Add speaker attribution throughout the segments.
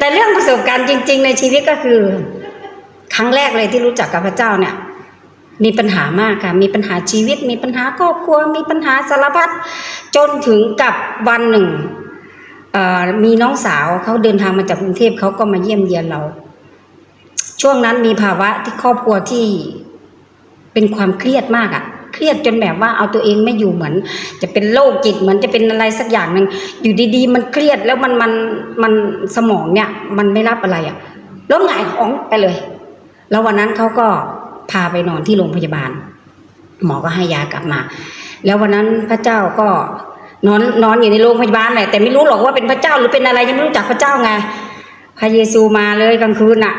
Speaker 1: แต่เรื่องประสบการณ์จริง ๆ ในชีวิตก็คือ ครั้งแรกเลยที่รู้จักกับพระเจ้าเนี่ย มีปัญหามากค่ะมีปัญหาชีวิต มีปัญหาครอบครัว มีปัญหาสารพัดจนถึงกับวันหนึ่งมีน้องสาวเขาเดินทางมาจากกรุงเทพเขาก็มาเยี่ยมเยียนเรา ช่วงนั้นมีภาวะที่ครอบครัวที่เป็นความเครียดมากอะเครี ยดจนแบบว่าเอาตัวเองไม่อยู่เหมือน จะเป็นโรคจิตเหมือนจะเป็นอะไรสักอย่างหนึ่งอยู่ดีๆ มันเครียดแล้วมันมันมันสมองเนี่ย มันไม่รับอะไรอะล้มหงายของไปเลย แล้ววันนั้นเขาก็พาไปนอนที่โรงพยาบาล หมอก็ให้ยากลับมา แล้ววันนั้นพระเจ้าก็นอนนอนอยู่ในโรงพยาบาลแหละแต่ไม่รู้หรอกว่าเป็นพระเจ้าหรือเป็นอะไรยังไม่รู้จักพระเจ้าไงพระเยซูมาเลยกลางคืนน่ะ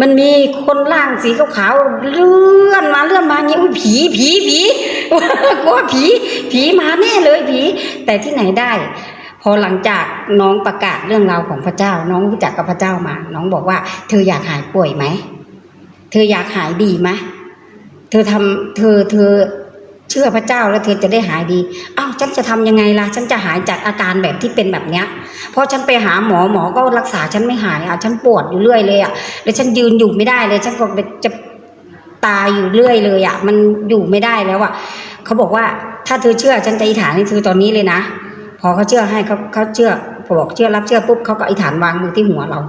Speaker 1: มันมีคนร่างสีขาวๆเลื่อนมาเลื่อนมาอย่างนี้อุ้ยผีผีผีกลัวผี ผีมาแน่เลยผี แต่ที่ไหนได้ พอหลังจากน้องประกาศเรื่องราวของพระเจ้า น้องรู้จักกับพระเจ้ามา น้องบอกว่า เธออยากหายป่วยไหมเธออยากหายดีไหมเธอทำเธอเธอ เชื่อพระเจ้าแล้วเธอจะได้หายดีอ้าวฉันจะทำยังไงล่ะ ฉันจะหายจากอาการแบบที่เป็นแบบเนี้ยพราะฉันไปหาหมอหมอก็รักษาฉันไม่หายอะฉันปวดอยู่เรื่อยเลยอะแล้วฉันยืนอยู่ไม่ได้เลย ฉันก็จะตายอยู่เรื่อยเลยอะมันอยู่ไม่ได้แล้วอะเขาบอกว่าถ้าเธอเชื่อฉันจะอิฐานให้เธอตอนนี้เลยนะพอเขาเชื่อให้เขาเขาเชื่อพอบอกเชื่อรับเชื่อปุ๊บเขาก็อิฐานวางมือที่หัวเรา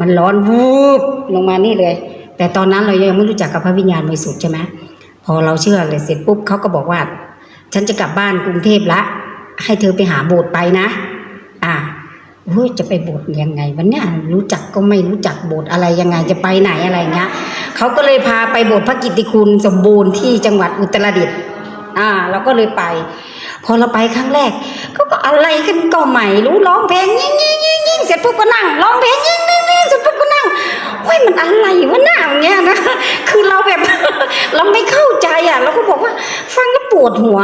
Speaker 1: มันร้อนวูบลงมานี่เลย แต่ตอนนั้นเรายังไม่รู้จักกับพระวิญญาณบริสุทธิ์ใช่ไหม พอเราเชื่อเลยเสร็จปุ๊บเขาก็บอกว่า ฉันจะกลับบ้านกรุงเทพละ ให้เธอไปหาโบสถ์ไปนะ อ่าเฮ้ยจะไปโบสถ์ยังไงวันเนี้ยรู้จักก็ไม่รู้จักโบสถ์อะไรยังไงจะไปไหนอะไรเงี้ยเขาก็เลยพาไปโบสถ์พระกิติคุณสมบูรณ์ที่จังหวัดอุตรดิตถ์อ่า เราก็เลยไป พอเราไปครั้งแรกเขาก็อะไรกันก็ใหม่รู้ร้องเพลงยิ่งยิ่งยิ่งยิ่งเสร็จปุ๊บก็นั่งร้องเพลงยิ่งยิ่งยิ่งเสร็จปุ๊บก็นั่งเฮ้ยมันอะไรวะหน้าอย่างเงี้ยนะคือเราแบบเราไม่เข้าใจอะเราก็บอกว่า ฟังแล้วปวดหัว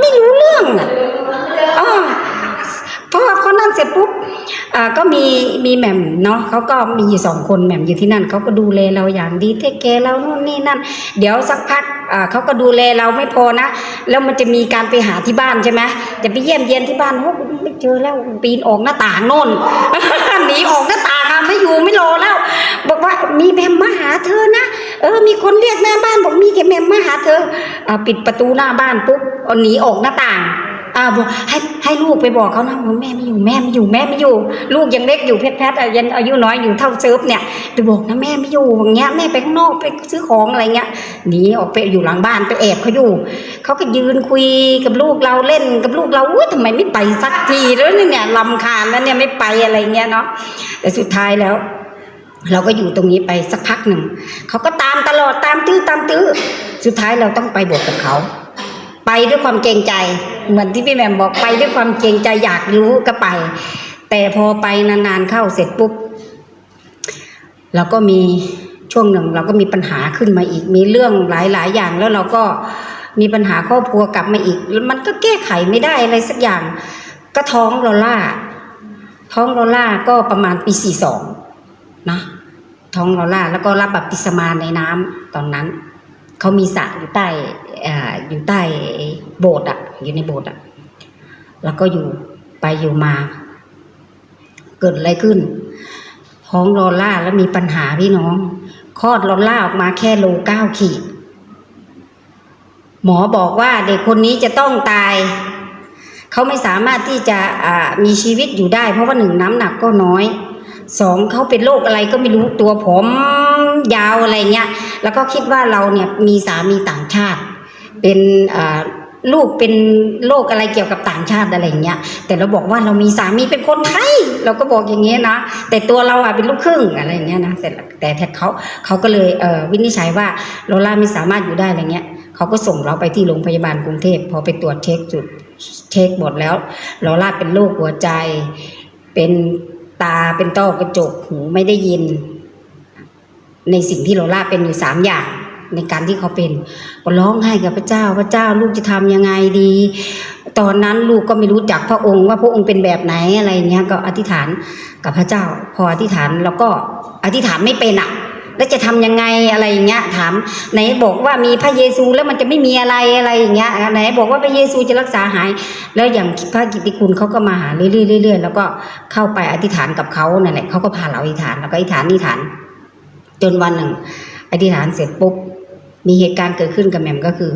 Speaker 1: ไม่รู้เรื่องอะอ่า พอพอนั่นเสร็จปุ๊บอ่าก็มีมีแหม่มเนาะเขาก็มีอยู่สองคนแหม่มอยู่ที่นั่นเขาก็ดูแลเราอย่างดีเทคแคร์เรานู่นนี่นั่น เดี๋ยวสักพักอ่าเขาก็ดูแลเราไม่พอนะ แล้วมันจะมีการไปหาที่บ้านใช่ไหมจะไปเยี่ยมเยียนที่บ้านโอ้ไม่เจอแล้วปีนออกหน้าต่างโน่นหนีออกหน้าต่างอะไม่อยู่ไม่รอแล้ว บอกว่ามีแหม่มมาหาเธอนะเออ มีคนเรียกหน้าบ้านบอกมีแหม่มมาหาเธออ่าปิดประตูหน้าบ้านปุ๊บหนีออกหน้าต่าง อ่าบอกให้ให้ลูกไปบอกเขานะว่าแม่ไม่อยู่แม่ไม่อยู่แม่ไม่อยู่ ลูกยังเล็กอยู่เพชรแพทยังอายุน้อยอยู่เท่าเซิร์ฟเนี่ยไปบอกนะแม่ไม่อยู่อย่างเงี้ยแม่ไปข้างนอกไปซื้อของอะไรเงี้ยหนีออกไปอยู่หลังบ้านไปแอบเขาอยู่เขาก็ยืนคุยกับลูกเราเล่นกับลูกเราอุ้ยทำไมไม่ไปสักทีแล้วเนี่ยลำคาญแล้วเนี่ยไม่ไปอะไรเงี้ยเนาะแต่สุดท้ายแล้วเราก็อยู่ตรงนี้ไปสักพักหนึ่ง เขาก็ตามตลอดตามตื้อตามตื้อ สุดท้ายเราต้องไปบวกกับเขา ไปด้วยความเกรงใจ เหมือนที่พี่แหม่มบอกไปด้วยความเกรงใจอยากรู้ก็ไป แต่พอไปนานๆเข้าเสร็จปุ๊บเราก็มีช่วงหนึ่งเราก็มีปัญหาขึ้นมาอีก มีเรื่องหลายๆ อย่างแล้วเราก็มีปัญหาครอบครัวกลับมาอีก มันก็แก้ไขไม่ได้อะไรสักอย่าง ก็ท้องลอล่า ท้องลอล่าก็ประมาณปีสี่สองนะท้องลอล่าแล้วก็รับบัพติศมาในน้ำตอนนั้น เขามีสระอยู่ใต้ อยู่ใต้โบสถ์อะ อยู่ในโบสถ์อะ แล้วก็อยู่ไปอยู่มา เกิดอะไรขึ้น ท้องลอล่าแล้วมีปัญหาพี่น้อง คลอดลอล่าออกมาแค่โลเก้าขีด หมอบอกว่าเด็กคนนี้จะต้องตาย เขาไม่สามารถที่จะมีชีวิตอยู่ได้ เพราะว่าหนึ่งน้ำหนักก็น้อยสองเขาเป็นโรคอะไรก็ไม่รู้ตัวผมยาวอะไรเงี้ย แล้วก็คิดว่าเราเนี่ยมีสามีต่างชาติ เป็นลูกเป็นโรคอะไรเกี่ยวกับต่างชาติอะไรเงี้ย แต่เราบอกว่าเรามีสามีเป็นคนไทย เราก็บอกอย่างเงี้ยนะ แต่ตัวเราอะเป็นลูกครึ่งอะไรเงี้ยนะแต่แต่แท้เขาเขาก็เลยเวินิจฉัยว่าโลล่าไม่สามารถอยู่ได้อะไรเงี้ยเขาก็ส่งเราไปที่โรงพยาบาลกรุงเทพพอไปตรวจเช็คจุดเช็คหมดแล้วโลล่าเป็นโรคหัวใจ เป็นตาเป็นต้อกระจกหูไม่ได้ยิน ในสิ่งที่โลล่าเป็นอยู่สามอย่าง ในการที่เขาเป็นก็ร้องไห้กับพระเจ้า พระเจ้าลูกจะทำยังไงดี ตอนนั้นลูกก็ไม่รู้จักพระองค์ว่าพระองค์เป็นแบบไหนอะไรเงี้ยก็อธิษฐานกับพระเจ้า พออธิษฐานแล้วก็อธิษฐานไม่เป็นอะแล้วจะทำยังไงอะไรอย่างเงี้ยถามไหนบอกว่ามีพระเยซูแล้วมันจะไม่มีอะไรอะไรอย่างเงี้ยไหนบอกว่าพระเยซูจะรักษาหาย แล้วอย่างพระกิตติคุณเขาก็มาหาเรื่อยๆเรื่อยๆแล้วก็เข้าไปอธิษฐานกับเขานั่นแหละเขาก็พาเราอธิษฐานแล้วก็อธิษฐานอธิษฐาน จนวันหนึ่ง อธิษฐานเสร็จปุ๊บ มีเหตุการณ์เกิดขึ้นกับแหม่มก็คือ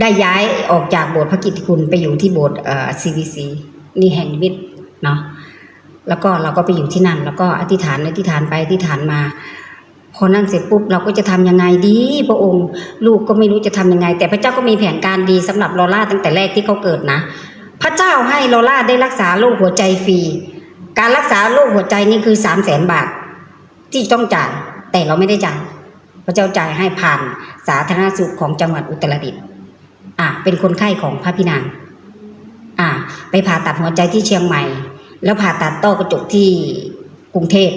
Speaker 1: ได้ย้ายออกจากโบสถ์พระกิตติคุณไปอยู่ที่โบสถ์เอ่อ CVC นี่แห่งนิมิตเนาะแล้วก็เราก็ไปอยู่ที่นั่น แล้วก็อธิษฐานอธิษฐานไปอธิษฐานมา พอนั่นเสร็จปุ๊บเราก็จะทำยังไงดี พระองค์ ลูกก็ไม่รู้จะทำยังไง แต่พระเจ้าก็มีแผนการดีสำหรับลอล่าตั้งแต่แรกที่เขาเกิดนะ พระเจ้าให้ลอล่าได้รักษาโรคหัวใจฟรีการรักษาโรคหัวใจนี่คือสามแสนบาท ที่ต้องจ่ายแต่เราไม่ได้จ่าย พระเจ้าจ่ายให้ผ่านสาธารณสุขของจังหวัดอุตรดิตถ์อะเป็นคนไข้ของพระพี่นางอะไปผ่าตัดหัวใจที่เชียงใหม่ แล้วผ่าตัดต้อกระจกที่กรุงเทพ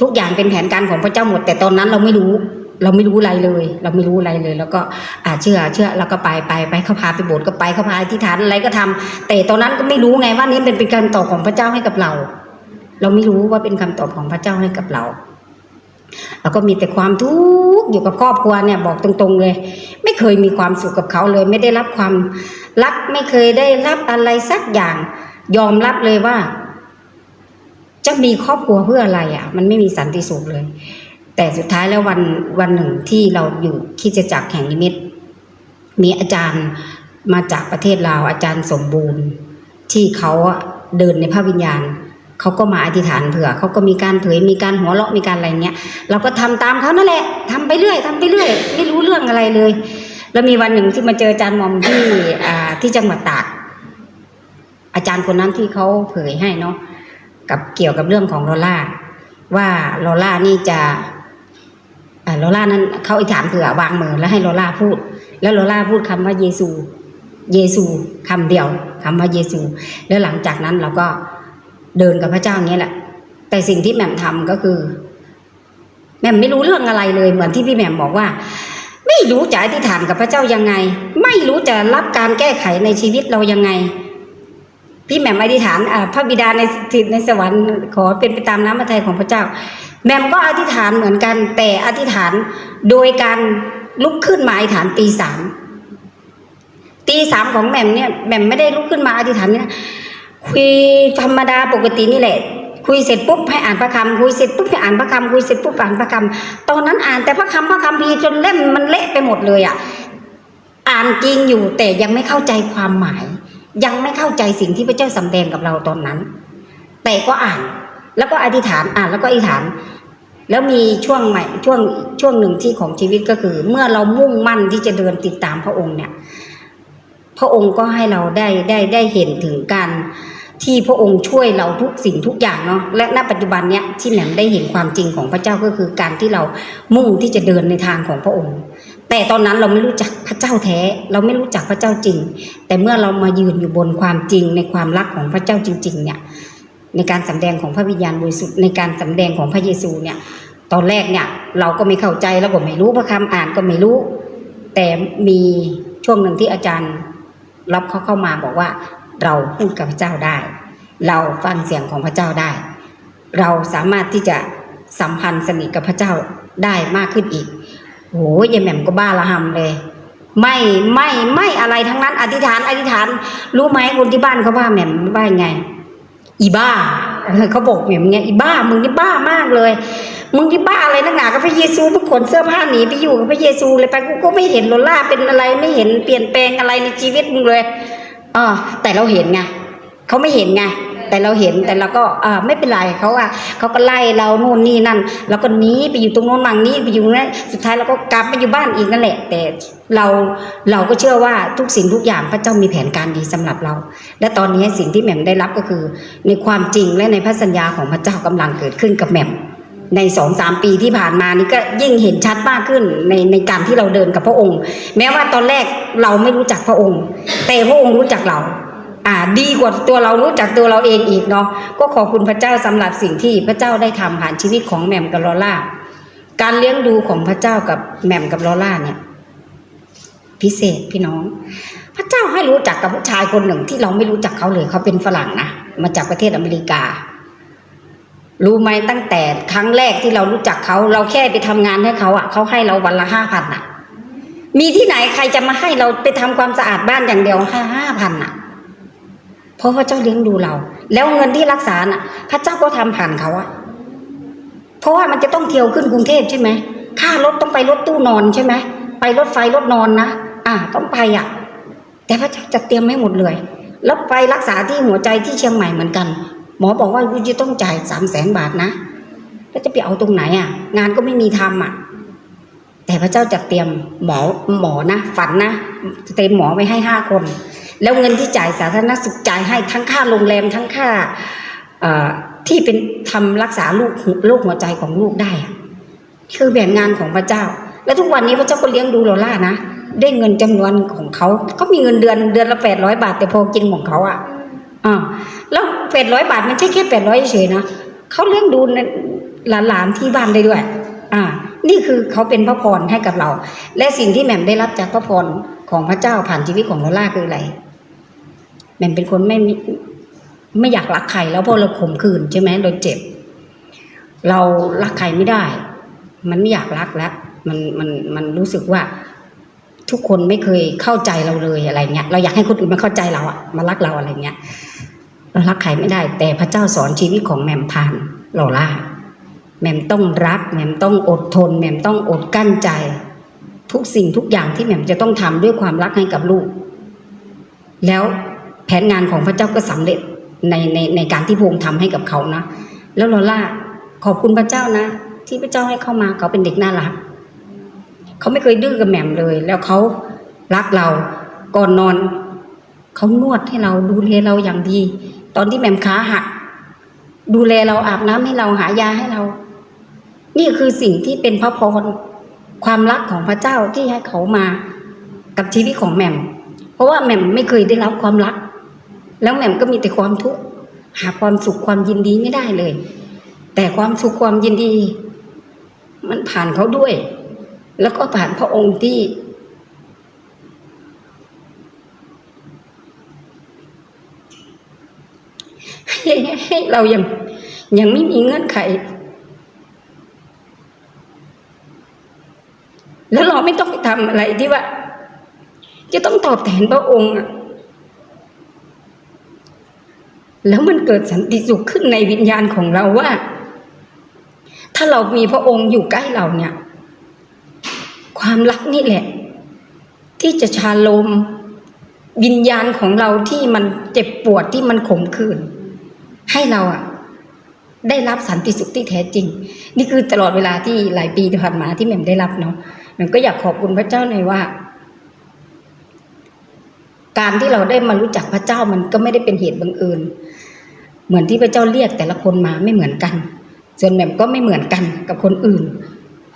Speaker 1: ทุกอย่างเป็นแผนการของพระเจ้าหมด แต่ตอนนั้นเราไม่รู้ เราไม่รู้อะไรเลย เราไม่รู้อะไรเลย แล้วก็อ่าเชื่อเชื่อแล้วก็ไปไปไปเขาพาไปโบสถ์ก็ไปเขาพาอธิษฐานอะไรก็ทำแต่ตอนนั้นก็ไม่รู้ไงว่านี่เป็นเป็นการตอบของพระเจ้าให้กับเรา เราไม่รู้ว่าเป็นคำตอบของพระเจ้าให้กับเรา แล้วก็มีแต่ความทุกข์อยู่กับครอบครัวเนี่ยบอกตรงๆเลย ไม่เคยมีความสุขกับเขาเลย ไม่ได้รับความรักไม่เคยได้รับอะไรสักอย่าง ยอมรับเลยว่า จะมีครอบครัวเพื่ออะไรอะ มันไม่มีสันติสุขเลย แต่สุดท้ายแล้ววันวันหนึ่งที่เราอยู่คิดจักแห่งนิมิต มีอาจารย์มาจากประเทศลาวอาจารย์สมบูรณ์ ที่เขาเดินในพระวิญญาณ เขาก็มาอธิษฐานเผื่อเขาก็มีการเผยมีการหัวเราะมีการอะไรเงี้ยเราก็ทำตามเขานั่นแหละทำไปเรื่อยทำไปเรื่อย ไม่รู้เรื่องอะไรเลย แล้วมีวันหนึ่งที่มาเจออาจารย์มอมที่อ่าที่จังหวัดตาก อาจารย์คนนั้นที่เขาเผยให้เนาะกับเกี่ยวกับเรื่องของลอล่าว่าลอล่านี่จะอ่าลอล่านั้นเขาอธิษฐานเผื่อวางมือแล้วให้ลอล่าพูด แล้วลอล่าพูดคำว่าเยซู เยซูคำเดียวคำว่าเยซู แล้วหลังจากนั้นเราก็ เดินกับพระเจ้าอย่างนี้แหละ แต่สิ่งที่แหม่มทำก็คือแหม่มไม่รู้เรื่องอะไรเลย เหมือนที่พี่แหม่มบอกว่า ไม่รู้จะอธิษฐานกับพระเจ้ายังไง ไม่รู้จะรับการแก้ไขในชีวิตเรายังไง พี่แหม่มอธิษฐานอ่าพระบิดาในสถิตในสวรรค์ขอเป็นไปตามน้ำพระทัยของพระเจ้าแหม่มก็อธิษฐานเหมือนกัน แต่อธิษฐานโดยการลุกขึ้นมาอธิษฐานตีสามตีสามของแหม่มเนี่ยแหม่มไม่ได้ลุกขึ้นมาอธิษฐานเนี่ย คุยธรรมดาปกตินี่แหละ คุยเสร็จปุ๊บให้อ่านพระคำคุยเสร็จปุ๊บให้อ่านพระคำคุยเสร็จปุ๊บอ่านพระคำตอนนั้นอ่านแต่พระคำพระคำพีจนเล่มมันเละไปหมดเลยอะอ่านจริงอยู่แต่ยังไม่เข้าใจความหมาย ยังไม่เข้าใจสิ่งที่พระเจ้าสำแดงกับเราตอนนั้น แต่ก็อ่าน แล้วก็อธิษฐานอ่านแล้วก็อธิษฐาน แล้วมีช่วงใหม่ช่วงช่วงหนึ่งที่ของชีวิตก็คือ เมื่อเรามุ่งมั่นที่จะเดินติดตามพระองค์เนี่ย พระองค์ก็ให้เราได้ได้ได้เห็นถึงการ ที่พระองค์ช่วยเราทุกสิ่งทุกอย่างเนาะและณปัจจุบันเนี้ยที่แหม่มได้เห็นความจริงของพระเจ้าก็คือการที่เรามุ่งที่จะเดินในทางของพระองค์ แต่ตอนนั้นเราไม่รู้จักพระเจ้าแท้ เราไม่รู้จักพระเจ้าจริง แต่เมื่อเรามายืนอยู่บนความจริงในความรักของพระเจ้าจริง ๆ เนี่ยในการสำแดงของพระวิญญาณบริสุทธิ์ในการสำแดงของพระเยซูเนี่ย ตอนแรกเนี่ย เราก็ไม่เข้าใจแล้วก็ไม่รู้พระคำอ่านก็ไม่รู้ แต่มีช่วงหนึ่งที่อาจารย์รับเขาเข้ามาบอกว่า เราพูดกับพระเจ้าได้ เราฟังเสียงของพระเจ้าได้ เราสามารถที่จะสัมพันธ์สนิทกับพระเจ้าได้มากขึ้นอีกโหยายแหม่มก็บ้าละหำเลย ไม่ไม่ไม่อะไรทั้งนั้น อธิษฐานอธิษฐาน รู้ไหมคนที่บ้านเขาว่าแหม่มว่ายังไง อีบ้าเออเขาบอกแหม่มเงี้ยอีบ้ามึงนี่บ้ามากเลยมึงที่บ้าอะไรนักหนากับพระเยซูมึงขนเสื้อผ้าหนีไปอยู่กับพระเยซูเลยไปกูก็ไม่เห็นโลล่าเป็นอะไรไม่เห็นเปลี่ยนแปลงอะไรในชีวิตมึงเลย อ๋อแต่เราเห็นไงเขาไม่เห็นไงแต่เราเห็นแต่เราก็อ่าไม่เป็นไรเขาอะเขาก็ไล่เราโน่นนี่นั่นเราก็หนีไปอยู่ตรงโน้นมังนี้ไปอยู่นั้นสุดท้ายเราก็กลับมาอยู่บ้านอีกนั่นแหละ แต่เราเราก็เชื่อว่าทุกสิ่งทุกอย่างพระเจ้ามีแผนการดีสำหรับเรา และตอนนี้สิ่งที่แหม่มได้รับก็คือ ในความจริงและในพระสัญญาของพระเจ้ากำลังเกิดขึ้นกับแหม่ม ในสองสามปีที่ผ่านมานี่ก็ยิ่งเห็นชัดมากขึ้นในในการที่เราเดินกับพระองค์ แม้ว่าตอนแรกเราไม่รู้จักพระองค์ แต่พระองค์รู้จักเรา อ่าดีกว่าตัวเรารู้จักตัวเราเองอีกเนาะก็ขอบคุณพระเจ้าสำหรับสิ่งที่พระเจ้าได้ทำผ่านชีวิตของแหม่มกับลอล่า การเลี้ยงดูของพระเจ้ากับแหม่มกับลอล่าเนี่ย พิเศษพี่น้อง พระเจ้าให้รู้จักกับผู้ชายคนหนึ่งที่เราไม่รู้จักเขาเลยเขาเป็นฝรั่งนะมาจากประเทศอเมริกา รู้ไหมตั้งแต่ครั้งแรกที่เรารู้จักเขา เราแค่ไปทำงานให้เขาอะเขาให้เราวันละห้าพันอะ มีที่ไหนใครจะมาให้เราไปทำความสะอาดบ้านอย่างเดียวห้าห้าพันอะ เพราะพระเจ้าเลี้ยงดูเรา แล้วเงินที่รักษาน่ะ พระเจ้าก็ทำผ่านเขาอะเพราะว่ามันจะต้องเที่ยวขึ้นกรุงเทพใช่ไหมค่ารถต้องไปรถตู้นอนใช่ไหมไปรถไฟรถนอนนะอ่าต้องไปอะแต่พระเจ้าจะเตรียมให้หมดเลยแล้วไปรักษาที่หัวใจที่เชียงใหม่เหมือนกัน หมอบอกว่าคุณจะต้องจ่ายสามแสนบาทนะแล้วจะไปเอาตรงไหนอะ งานก็ไม่มีทำอะ แต่พระเจ้าจะเตรียมหมอหมอนะฝันนะเตรียมหมอไว้ให้ห้าคน แล้วเงินที่จ่ายสาธารณสุขจ่ายให้ทั้งค่าโรงแรมทั้งค่าที่เป็นทำรักษาลูกโรคหัวใจของลูกได้คือแบ่งงานของพระเจ้า แล้วทุกวันนี้พระเจ้าก็เลี้ยงดูเราล่านะได้เงินจำนวนของเขาก็มีเงินเดือนเดือนละแปดร้อยบาท แต่พอกินของเขาอะ อ่าแล้วแปดร้อยบาทมันใช่แค่แปดร้อยเฉยนะเขาเลี้ยงดูหลานๆที่บ้านได้ด้วย อ่า นี่คือเขาเป็นพระพรให้กับเรา และสิ่งที่แหม่มได้รับจากพระพรของพระเจ้าผ่านชีวิตของเราล่าคืออะไรแหม่มเป็นคนไม่มีไม่อยากรักใครแล้วเพราะเราข่มขืนใช่ไหมเราเจ็บ เรารักใครไม่ได้ มันไม่อยากรักแล้ว มันมันมันรู้สึกว่า ทุกคนไม่เคยเข้าใจเราเลยอะไรเงี้ยเราอยากให้คนอื่นมาเข้าใจเราอะมารักเราอะไรเงี้ยเรารักใครไม่ได้ แต่พระเจ้าสอนชีวิตของแหม่มผ่านลอล่าแหม่มต้องรักแหม่มต้องอดทนแหม่มต้องอดกั้นใจ ทุกสิ่งทุกอย่างที่แหม่มจะต้องทำด้วยความรักให้กับลูก แล้วแผนงานของพระเจ้าก็สำเร็จในในในการที่พงค์ทำให้กับเขานะ แล้วลอล่าขอบคุณพระเจ้านะ ที่พระเจ้าให้เข้ามาเขาเป็นเด็กน่ารัก เขาไม่เคยดื้อกับแหม่มเลย แล้วเขารักเราก่อนนอนเขานวดให้เราดูแลเราอย่างดี ตอนที่แหม่มขาหัก ดูแลเราอาบน้ำให้เราหายาให้เรา นี่คือสิ่งที่เป็นพระพรความรักของพระเจ้าที่ให้เขามากับชีวิตของแหม่ม เพราะว่าแหม่มไม่เคยได้รับความรัก แล้วแหม่มก็มีแต่ความทุกข์หาความสุขความยินดีไม่ได้เลย แต่ความสุขความยินดี มันผ่านเขาด้วย แล้วก็ผ่านพระองค์ที่ ให้เรายังยังไม่มีเงื่อนไข แล้วเราไม่ต้องไปทำอะไรที่ว่า จะต้องตอบแทนพระองค์แล้วมันเกิดสันติสุขขึ้นในวิญญาณของเราว่า ถ้าเรามีพระองค์อยู่ใกล้เราเนี่ย ความรักนี่แหละ ที่จะชาโลมวิญญาณของเราที่มันเจ็บปวดที่มันขมขื่นให้เราอะได้รับสันติสุขที่แท้จริง นี่คือตลอดเวลาที่หลายปีที่ผ่านมาที่แหม่มได้รับเนาะแหม่มก็อยากขอบคุณพระเจ้าหน่อยว่า การที่เราได้มารู้จักพระเจ้ามันก็ไม่ได้เป็นเหตุบังเอิญเหมือนที่พระเจ้าเรียกแต่ละคนมาไม่เหมือนกัน ส่วนแหม่มก็ไม่เหมือนกันกับคนอื่น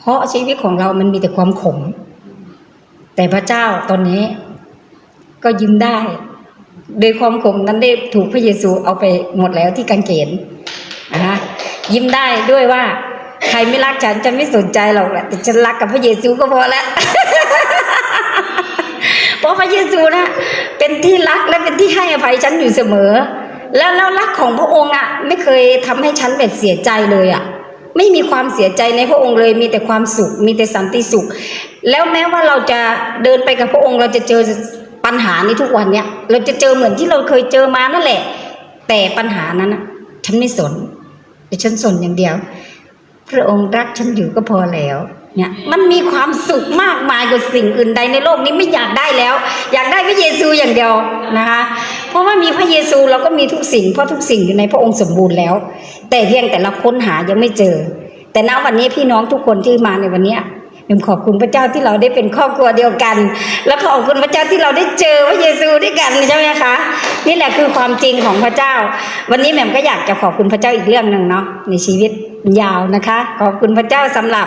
Speaker 1: เพราะชีวิตของเรามันมีแต่ความขม แต่พระเจ้าตอนนี้ ก็ยิ้มได้โดยความขมนั้นได้ถูกพระเยซูเอาไปหมดแล้วที่กางเขนนะคะยิ้มได้ด้วยว่า ใครไม่รักฉันจะไม่สนใจหรอกแหละแต่ฉันรักกับพระเยซูก็พอแล้วเพราะพระเยซูนะเป็นที่รักและเป็นที่ให้อภัยฉันอยู่เสมอ แล้วแล้วรักของพระองค์อะ ไม่เคยทำให้ฉันแบบเสียใจเลยอะ ไม่มีความเสียใจในพระองค์เลย มีแต่ความสุข มีแต่สันติสุข แล้วแม้ว่าเราจะเดินไปกับพระองค์ เราจะเจอปัญหาในทุกวันเนี้ยเราจะเจอเหมือนที่เราเคยเจอมานั่นแหละ แต่ปัญหานั้นอะฉันไม่สนแต่ฉันสนอย่างเดียว พระองค์รักฉันอยู่ก็พอแล้ว เนี่ยมันมีความสุขมากมายกว่าสิ่งอื่นใดในโลกนี้ไม่อยากได้แล้ว อยากได้พระเยซูอย่างเดียวนะคะ เพราะว่ามีพระเยซูเราก็มีทุกสิ่งเพราะทุกสิ่งอยู่ในพระองค์สมบูรณ์แล้ว แต่เพียงแต่เราค้นหายังไม่เจอ แต่ณวันนี้พี่น้องทุกคนที่มาในวันนี้ยผมขอบคุณพระเจ้าที่เราได้เป็นครอบครัวเดียวกัน แล้วขอบคุณพระเจ้าที่เราได้เจอพระเยซูด้วยกันใช่ไหมคะ นี่แหละคือความจริงของพระเจ้า วันนี้แหม่มก็อยากจะขอบคุณพระเจ้าอีกเรื่องหนึ่งเนาะในชีวิตยาวนะคะ ขอบคุณพระเจ้าสำหรับ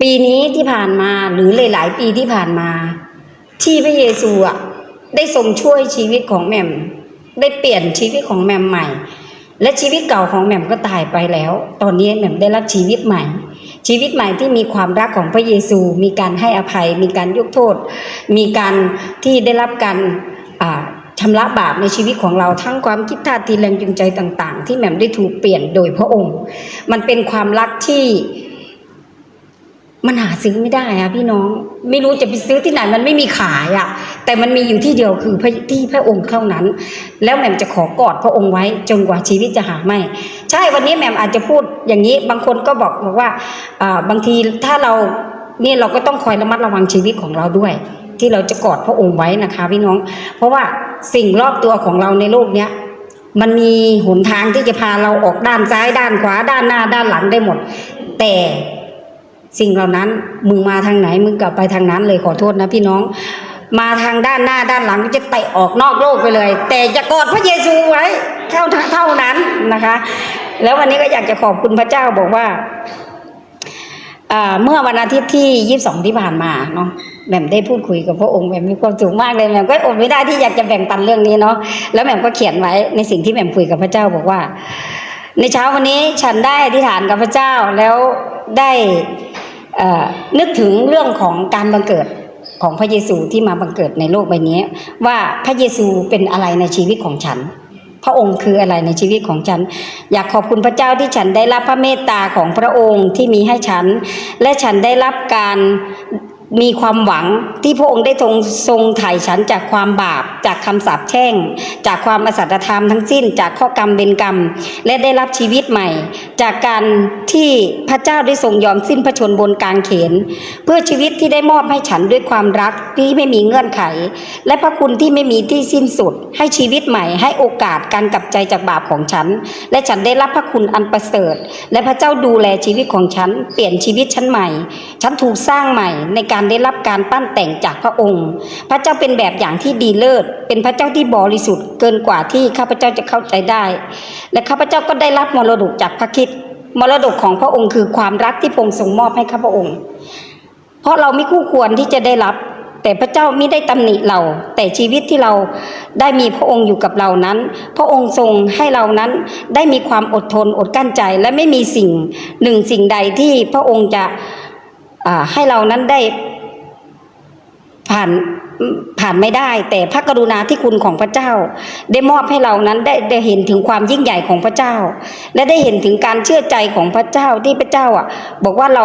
Speaker 1: ปีนี้ที่ผ่านมาหรือหลาย ๆ ปีที่ผ่านมา ที่พระเยซูอะได้ทรงช่วยชีวิตของแหม่ม ได้เปลี่ยนชีวิตของแหม่มใหม่ และชีวิตเก่าของแหม่มก็ตายไปแล้ว ตอนนี้แหม่มได้รับชีวิตใหม่ ชีวิตใหม่ที่มีความรักของพระเยซู มีการให้อภัย มีการยกโทษ มีการที่ได้รับการชำระบาปในชีวิตของเราทั้งความคิดท่าทีแรงจูงใจต่าง ๆ ที่แหม่มได้ถูกเปลี่ยนโดยพระองค์ มันเป็นความรักที่ มันหาซื้อไม่ได้อะพี่น้อง ไม่รู้จะไปซื้อที่ไหนมันไม่มีขายอะแต่มันมีอยู่ที่เดียวคือพระที่พระองค์เท่านั้น แล้วแหม่มจะขอกอดพระองค์ไว้จนกว่าชีวิตจะหาไม่ ใช่วันนี้แหม่มอาจจะพูดอย่างนี้ บางคนก็บอกบอกว่าอ่าบางทีถ้าเราเนี่ยเราก็ต้องคอยระมัดระวังชีวิตของเราด้วย ที่เราจะกอดพระองค์ไว้นะคะพี่น้อง เพราะว่าสิ่งรอบตัวของเราในโลกเนี้ยมันมีหนทางที่จะพาเราออกด้านซ้ายด้านขวาด้านหน้าด้านหลังได้หมด แต่ สิ่งเหล่านั้นมึงมาทางไหนมึงกลับไปทางนั้นเลยขอโทษนะพี่น้อง มาทางด้านหน้าด้านหลังจะเตะออกนอกโลกไปเลย แต่จะกอดพระเยซูไว้เท่าเท่านั้นนะคะ แล้ววันนี้ก็อยากจะขอบคุณพระเจ้าบอกว่าเมื่อวันอาทิตย์ที่ยี่สิบสองที่ผ่านมาเนาะแหม่มได้พูดคุยกับพระองค์แหม่มมีความสุขมากเลยแหม่มก็อดไม่ได้ที่อยากจะแบ่งปันเรื่องนี้เนาะแล้วแหม่มก็เขียนไว้ในสิ่งที่แหม่มคุยกับพระเจ้าบอกว่า ในเช้าวันนี้ฉันได้อธิษฐานกับพระเจ้าแล้วได้นึกถึงเรื่องของการบังเกิดของพระเยซูที่มาบังเกิดในโลกใบนี้ ว่าพระเยซูเป็นอะไรในชีวิตของฉัน พระองค์คืออะไรในชีวิตของฉัน อยากขอบคุณพระเจ้าที่ฉันได้รับพระเมตตาของพระองค์ที่มีให้ฉัน และฉันได้รับการ มีความหวังที่พระองค์ได้ทรงทรงไถ่ฉันจากความบาป จากคำสาปแช่ง จากความอสัตธรรมทั้งสิ้น จากข้อกรรมเบนกรรม และได้รับชีวิตใหม่ จากการที่พระเจ้าได้ทรงยอมสิ้นพระชนบนกลางเขน เพื่อชีวิตที่ได้มอบให้ฉันด้วยความรักที่ไม่มีเงื่อนไข และพระคุณที่ไม่มีที่สิ้นสุด ให้ชีวิตใหม่ ให้โอกาสการกลับใจจากบาปของฉัน และฉันได้รับพระคุณอันประเสริฐ และพระเจ้าดูแลชีวิตของฉัน เปลี่ยนชีวิตฉันใหม่ ฉันถูกสร้างใหม่ในการได้รับการปั้นแต่งจากพระองค์ พระเจ้าเป็นแบบอย่างที่ดีเลิศ เป็นพระเจ้าที่บริสุทธิ์เกินกว่าที่ข้าพเจ้าจะเข้าใจได้ และข้าพเจ้าก็ได้รับมรดกจากพระคิดมรดกของพระองค์คือความรักที่พระองค์ทรงมอบให้ข้าพระองค์ เพราะเราไม่คู่ควรที่จะได้รับ แต่พระเจ้าไม่ได้ตำหนิเรา แต่ชีวิตที่เราได้มีพระองค์อยู่กับเรานั้น พระองค์ทรงให้เรานั้นได้มีความอดทนอดกั้นใจและไม่มีสิ่งหนึ่งสิ่งใดที่พระองค์จะ ให้เรานั้นได้ผ่านผ่านไม่ได้ แต่พระกรุณาที่คุณของพระเจ้า ได้มอบให้เรานั้นได้ได้เห็นถึงความยิ่งใหญ่ของพระเจ้า และได้เห็นถึงการเชื่อใจของพระเจ้าที่พระเจ้าอะ บอกว่าเรา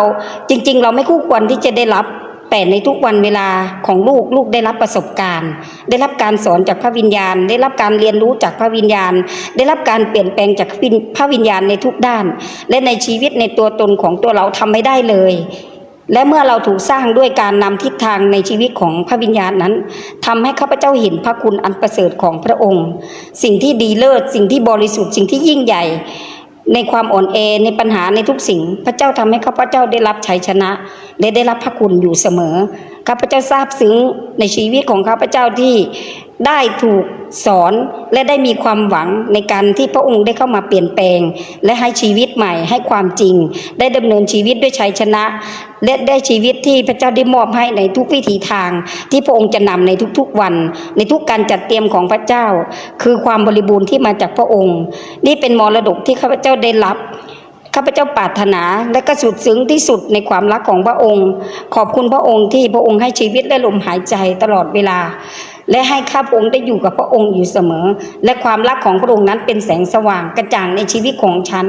Speaker 1: จริง ๆ เราไม่คู่ควรที่จะได้รับ แต่ในทุกวันเวลาของลูกลูกได้รับประสบการณ์ ได้รับการสอนจากพระวิญญาณ ได้รับการเรียนรู้จากพระวิญญาณ ได้รับการเปลี่ยนแปลงจากพระวิญญาณในทุกด้าน และในชีวิตในตัวตนของตัวเราทำไม่ได้เลย และเมื่อเราถูกสร้างด้วยการนำทิศทางในชีวิตของพระวิญญาณนั้นทำให้ข้าพเจ้าเห็นพระคุณอันประเสริฐของพระองค์ สิ่งที่ดีเลิศสิ่งที่บริสุทธิ์สิ่งที่ยิ่งใหญ่ ในความอ่อนแอในปัญหาในทุกสิ่ง พระเจ้าทำให้ข้าพเจ้าได้รับชัยชนะ และได้รับพระคุณอยู่เสมอข้าพเจ้าทราบซึ้งในชีวิตของข้าพเจ้าที่ได้ถูกสอนและได้มีความหวังในการที่พระองค์ได้เข้ามาเปลี่ยนแปลง และให้ชีวิตใหม่ให้ความจริง ได้ดำเนินชีวิตด้วยชัยชนะ และได้ชีวิตที่พระเจ้าได้มอบให้ในทุกวิถีทาง ที่พระองค์จะนำในทุกๆวัน ในทุกการจัดเตรียมของพระเจ้า คือความบริบูรณ์ที่มาจากพระองค์ นี่เป็นมรดกที่ข้าพเจ้าได้รับข้าพเจ้าปรารถนาและก็สุดซึ้งที่สุดในความรักของพระองค์ ขอบคุณพระองค์ที่พระองค์ให้ชีวิตและลมหายใจตลอดเวลา และให้ข้าพระองค์ได้อยู่กับพระองค์อยู่เสมอ และความรักของพระองค์นั้นเป็นแสงสว่างกระจ่างในชีวิตของฉัน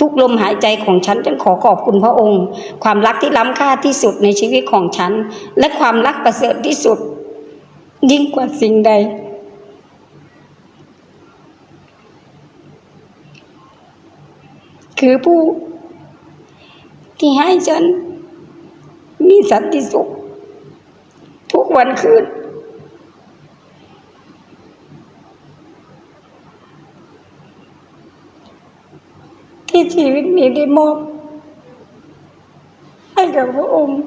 Speaker 1: ทุกลมหายใจของฉันฉันขอขอบคุณพระองค์ ความรักที่ล้ำค่าที่สุดในชีวิตของฉัน และความรักประเสริฐที่สุด ยิ่งกว่าสิ่งใดคือผู้ที่ให้ฉันมีสันติสุข ทุกวันคืน ที่ชีวิตนี้ได้มอบให้กับพระองค์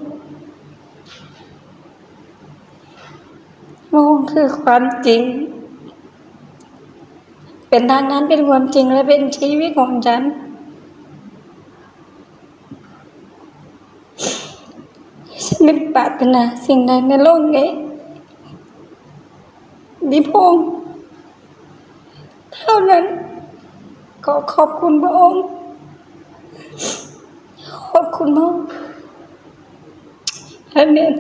Speaker 1: พระองค์คือความจริง เป็นทางนั้นเป็นความจริงและเป็นชีวิตของฉัน ฉันไม่ปรารถนาสิ่งใดในโลกนี้ดิพงเท่านั้นขอขอบคุณพระองค์ คุณพระองค์อาเมน